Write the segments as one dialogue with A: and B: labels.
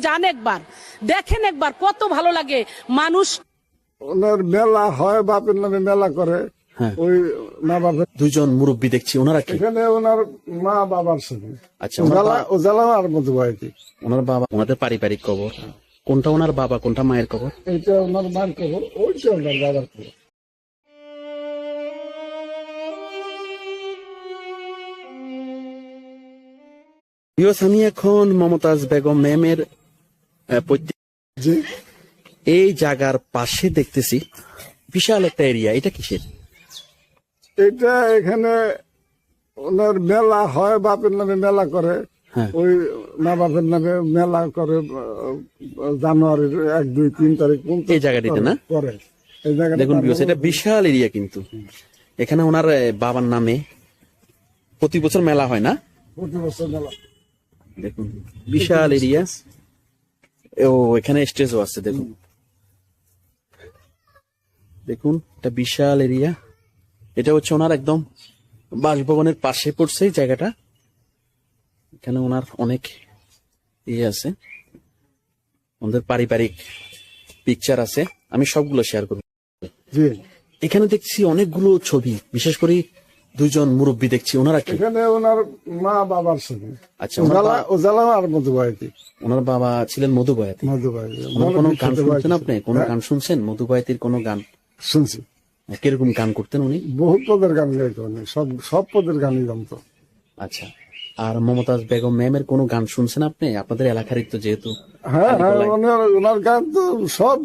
A: যান একবার দেখেন একবার কত ভালো লাগে। মানুষ
B: ওনার মেলা হয় বাপের নামে মেলা করে।
C: হ্যাঁ।
B: ওই মা বাপের
C: দুইজন মুরব্বী দেখছি ওনারা কি?
B: এখানে ওনার মা বাবার সাথে
C: আচ্ছা
B: আর বাড়িতে
C: ওনার বাবা ওনাদের পারিবারিক কবর। কোনটা ওনার বাবা কোনটা মায়ের কবর?
B: এইটা ওনার মার খবর ওইটা ওনার বাবার খবর
C: প্রিয় আমি এখন মমতাজ বেগম ম্যামের এই জায়গার পাশে দেখতেছি বিশাল একটা এরিয়া এটা কিসের?
B: এটা এখানে ওনার মেলা হয় বাপের নামে মেলা করে।
C: হ্যাঁ।
B: ওই মা বাপের নামে মেলা করে জানুয়ারির এক দুই তিন তারিখ
C: এই জায়গাটিতে না?
B: করে। এই জায়গাটা
C: দেখুন এটা বিশাল এরিয়া কিন্তু। এখানে ওনার বাবার নামে প্রতি বছর মেলা হয় না?
B: প্রতি বছর মেলা।
C: দেখুন বিশাল এরিয়া ও এখানে স্টেজও আছে দেখুন। দেখুন এটা বিশাল এরিয়া। এটা হচ্ছে ওনার একদম বাসভবনের পাশে পড়ছে এই জায়গাটা। এখানে ওনার অনেক ইয়ে আছে। ওনাদের পারিবারিক পিকচার আছে। আমি সবগুলো শেয়ার করব। এখানে দেখছি অনেকগুলো ছবি বিশেষ করে দুইজন মুরব্বী দেখছি ওনারা কি?
B: এখানে ওনার মা বাবার সাথে
C: আচ্ছা
B: আর
C: ওনার বাবা ছিলেন মধুবয়াতি।
B: মধু বাড়িতে
C: ওনার কোনো গান শুনছেন আপনি? কোনো গান শুনছেন? মধুবাইতির কোনো গান?
B: শুনছি।
C: কীরকম গান করতেন উনি?
B: বহুত পদের গান গাইতো উনি সব সব পদের গানই জানতো।
C: আচ্ছা আর মমতাজ বেগম ম্যামের কোনো গান শুনছেন আপনি? আপনাদের এলাকারই তো যেহেতু
B: হ্যাঁ হ্যাঁ ওনার ওনার গান তো সব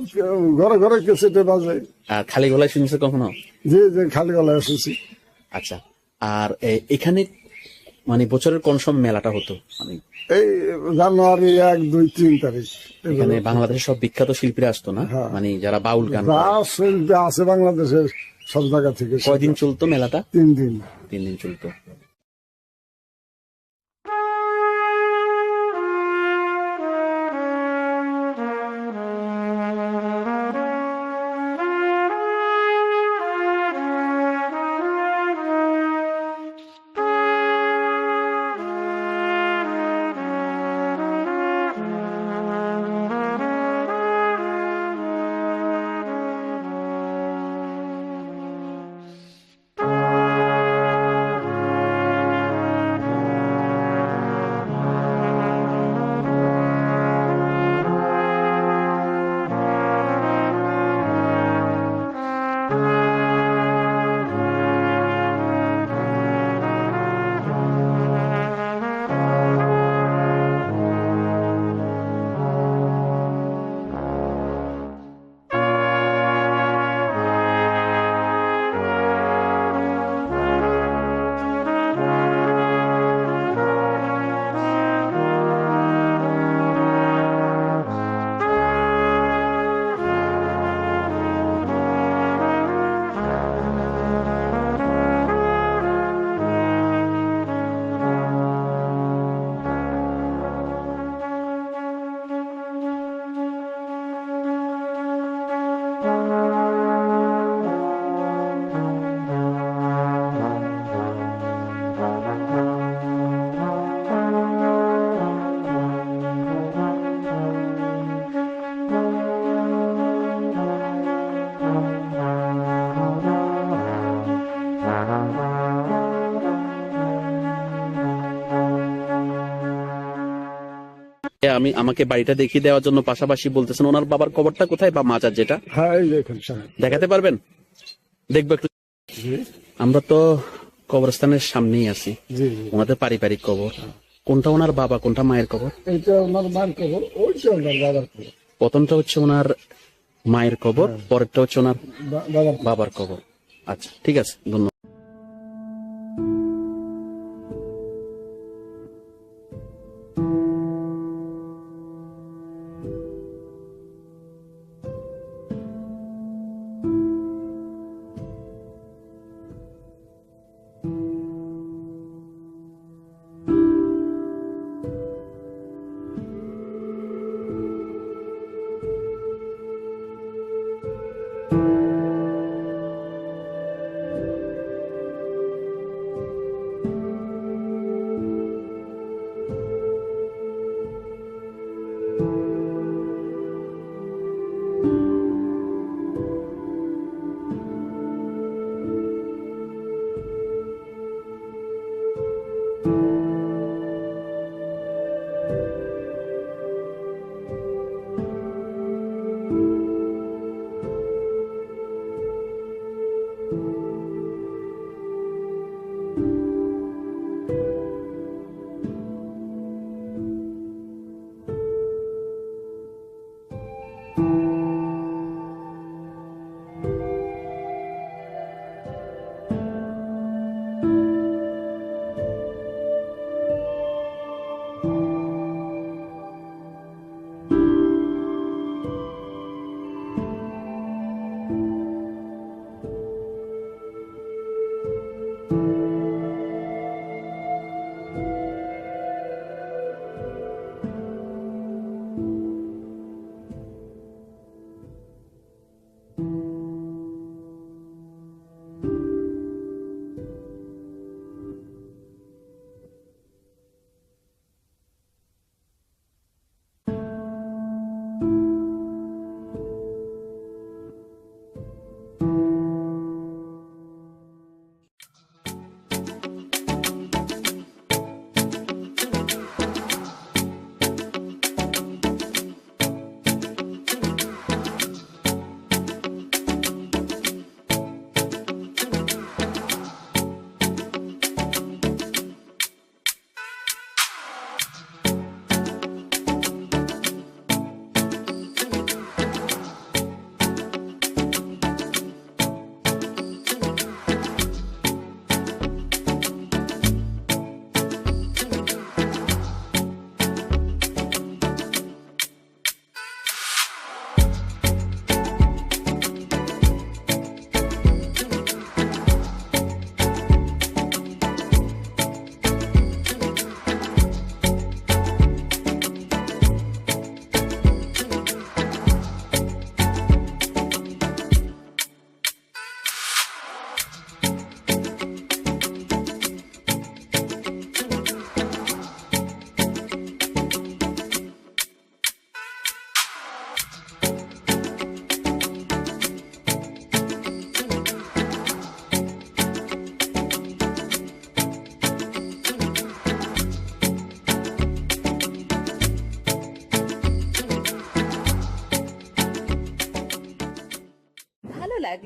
B: ঘরে ঘরে কেসেটে বাজে।
C: আর খালি গলায় শুনছে কখনো?
B: যে যে খালি গলায় শুনছি।
C: আচ্ছা আর এখানে মানে বছরের কোন সময় মেলাটা হতো? মানে
B: এই জানুয়ারি এক দুই তিন তারিখ।
C: এখানে বাংলাদেশের সব বিখ্যাত শিল্পীরা আসতো না?
B: হ্যাঁ।
C: মানে যারা বাউল গান।
B: শিল্পী আছে বাংলাদেশের সব জায়গা থেকে
C: কয়দিন চলতো মেলাটা?
B: তিন দিন।
C: তিন দিন চলতো। thank you আমি আমাকে বাড়িটা দেখিয়ে দেওয়ার জন্য পাশাপাশি বলতেছেন ওনার বাবার কবরটা কোথায় বা মাজার যেটা?
B: হ্যাঁ
C: দেখাতে পারবেন? দেখব একটু। আমরা তো কবরস্থানের সামনেই আছি। ওনাদের পারিবারিক কবর। কোনটা ওনার বাবা কোনটা মায়ের কবর?
B: ওনার ওইটা ওনার বাবার
C: প্রথমটা হচ্ছে ওনার মায়ের কবর পরেরটা হচ্ছে ওনার
B: বাবার
C: বাবার কবর। আচ্ছা ঠিক আছে ধন্যবাদ।